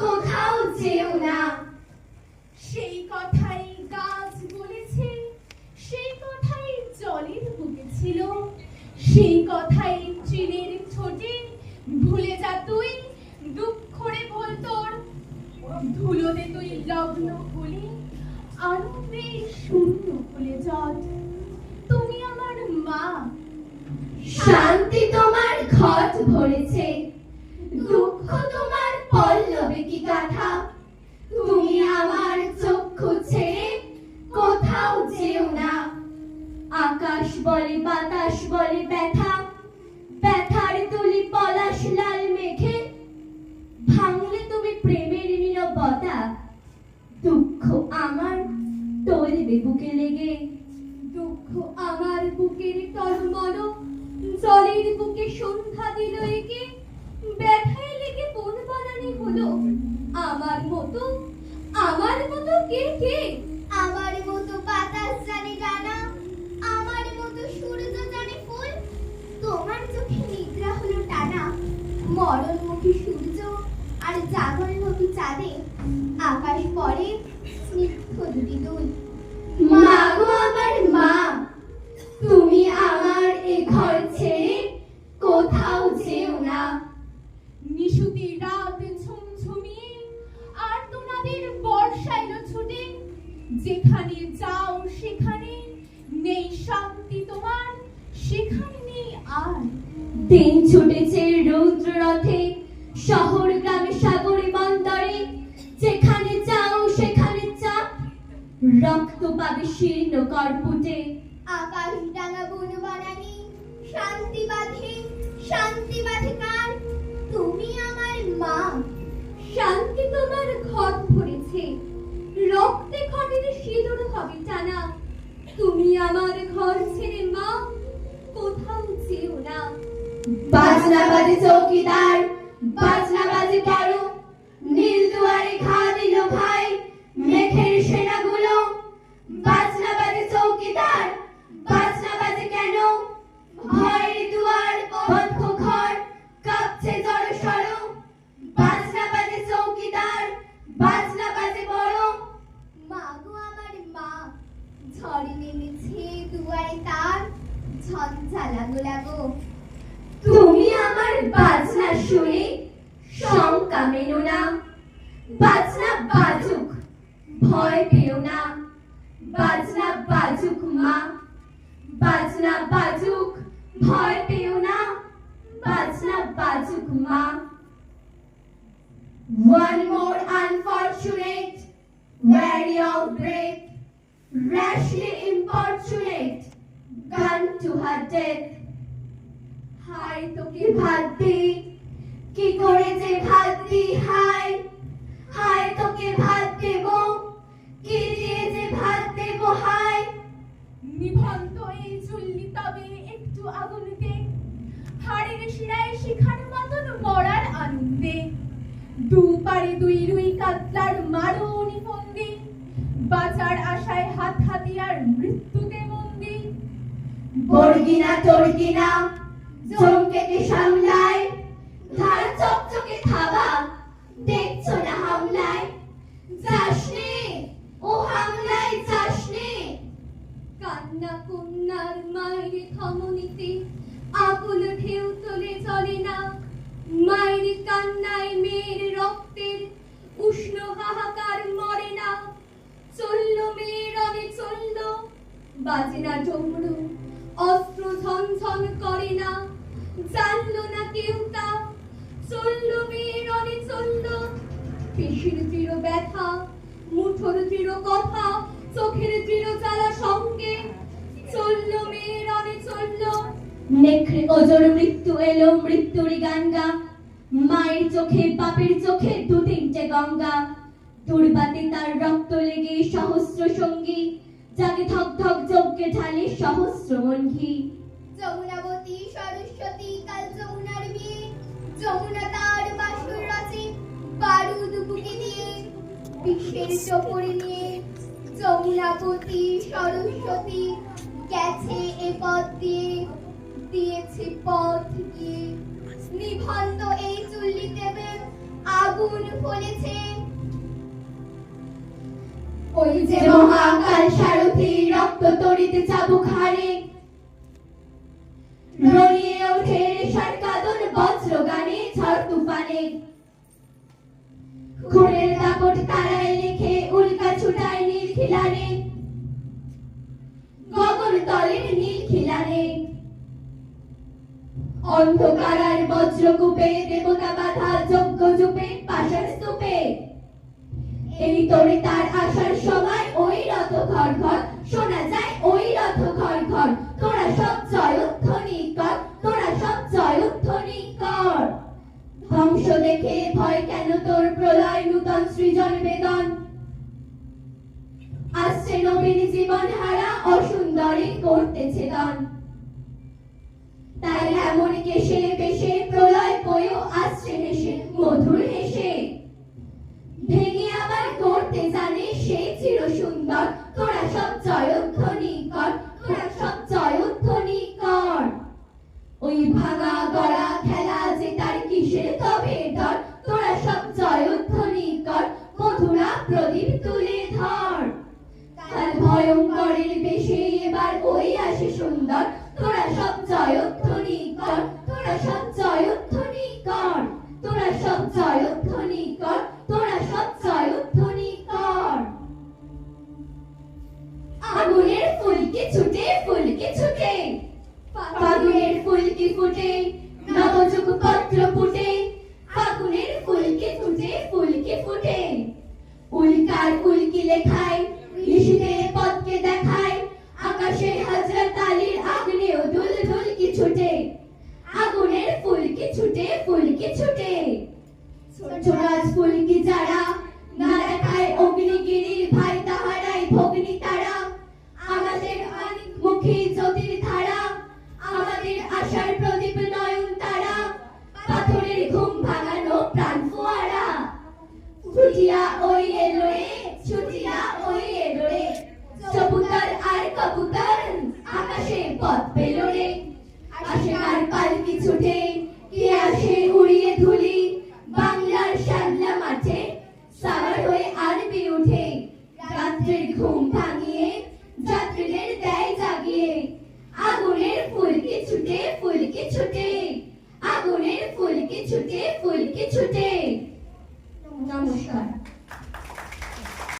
কোথাও যেও না। সেই কথাই গাছ বলেছে, সেই কথাই জলের বুকে সেই কথাই চিলের ছোটে ভুলে যা তুই, দুঃখরে বল তোর। ধুলোতে তুই লগ্ন হলে আনন্দে শূন্য হলে জট শান্তি তোমার ঘট ভরেছে দুঃখ তোমার পল্লবে কি গাথা? তুমি আমার চক্ষু ছেড়ে কোথাও যেও না। আকাশ বলে, বাতাস বলে ব্যথা। ব্যথার তুলি পলাশ লাল মেঘে। ভাঙলে তুমি প্রেমের নীরবতা দুঃখ আমার টলবে বুকে লেগে। দুঃখ আমার বুকের টলমল জলের বুকে সন্ধ্যা দিল একে। ব্যথায় লেগে কোন বানানি হলো। আমার মতো আমার মতো কে কে? আমার মতো বাতাস জানে ডানা, আমার মতো সূর্য জানে ফুল। তোমার চোখে নিদ্রা হলো টানা। মরণমুখী সূর্য আর জাগরণমুখী চাঁদে আকাশ পরে স্নিগ্ধ দুটি দুল। নেই শান্তি তোমার সেখানে নেই আর। দিন ছুটেছে রৌদ্র রথে শহর গ্রামে সাগরে বন্দরে যেখানে যাও সেখানে চাপ। রক্ত পাবে শীর্ণ করপুটে। আকাশ ডাঙা বন বানানি শান্তি বাঁধে শান্তি বাঁধে কার? তুমি আমার মা। শান্তি তোমার ঘট ভরেছে। রক্তে ঘটেতে সিঁদুর হবে টানা। আমার ঘর ছেড়ে মা কোথাও যেও না। বাজনা বাজে চৌকিদার বাজনা ঝঞ্ঝা লাগো লাগো তুমি আমার বাজনা শুনে শঙ্কা মেনো না বাজনা বাজুক ভয় পেও না বাজনা বাজুক মা বাজনা বাজুক ভয় পেও না বাজনা বাজুক মা One more unfortunate, weary of breath, rashly importunate, gone to her death. হায় তোকে দি কি করে যে দি হায় হায় তোকে ভাত দেব কি দিয়ে যে ভাত দেব হায় নিভন্ত এই চুল্লি তবে একটু আগুনতে, হাড়ের শিরায় শিখার মতন মরার আনন্দে। দু পারে দুই রুই কাতলার মারো নিফন্দি বাঁচার আশায় হাত হাতিয়ার মৃত্যুতে মন্দি বর্গিনা টর্গিনা জমকেকে সামলায়, ধার চকচকে থাবা, দেখছ না হামলায়? যাসনে, ও হামলায় যাসনে। কান্না কন্যার মায়ের ধমনীতে আকুল ঢেউ তোলে চলে না। মায়ের কান্নায় মেয়ের রক্তের উষ্ণ হাহাকার মরে না। চলল মেয়ের অনে চলল, বাজে না ডমরু অস্ত্র ঝনঝন করে না। জানলো না কেউ তা। চলল মেয়ের অনে চলল। পেশির দৃঢ় ব্যথা, মুঠোর দৃঢ় কথা, চোখের দৃঢ় জ্বালা সঙ্গে। চলল মেয়ের অনে চলল। নেখড়ে ওজোর মৃত্যু এলো মৃত্যুরই গানগা মায়ের চোখে, বাপের চোখে দু তিনটে গঙ্গা। দুর্বাতে তার রক্ত লেগে সহস্র সঙ্গী। যাকে ধক ধক যজ্ঞে ঢালে সহস্র মন ঘি যমুনাবতী সরস্বতী কাল যমুনার মেয়ে যমুনা তার বাসুর রাজে বারুদ বুকে দিয়ে বিশ্বের চোপড়ে নিয়ে যমুনাবতী সরস্বতী গেছে এ পথ দিয়ে, দিয়েছে পথ দিয়ে। নিবন্ধ এই চুল্লি দেবে আগুন ফলেছে ওই যে মহাকাল সারথি, রক্ত তরিতে চাবুক হারে রড়িয়ে ওঠে রেশার কাদর বজ্র গানে ঝড় তুফানে। খুনের দাপট তারায় লিখে, উল্কা ছুটায় নীল খিলানে। গগন তলের নীল খিলানে। অন্ধকারার বজ্রকূপে দেবতা বাধা, যজ্ঞ জুপে পাশার স্তূপে। এই তোরে তার আসার সময় ওই রথ ঘর ঘর, শোনা যায় ওই রথ ঘর ঘর। তোরা সব জয়ধ্বনি কর, তোরা সব জয়ধ্বনি কর। ধ্বংস দেখে ভয় কেন তোর প্রলয় নূতন সৃজন বেদন? আসছে নবীন জীবন হারা, অসুন্দরী করতেছে দন তাই এমন কেশে পেশে প্রলয় বয়েও আসছে হেসে, মধুর এবার ওই আসে সুন্দর? তোরা সব জয়ধ্বনি কর তোরা সব জয়ধ্বনি কর তোরা সব জয়ধ্বনি কর তোরা সব জয়ধ্বনি কর আগুনের ফুলকি ছুটে ফুলকি ছুটে ফাগুনের ফুলকি ফুটে, নবযুগ পত্র ফুটে ফাগুনের ফুলকি ফুটে ফুলকি ফুটে। উল্কার উল্কি লেখায় রাত্রির ঘুম ভাঙিয়ে যাত্রীদের দেয় জাগিয়ে, আগুনের ফুলকি ছুটে ফুলকি ছুটে, আগুনের ফুলকি ছুটে ফুলকি ছুটে। নমস্কার।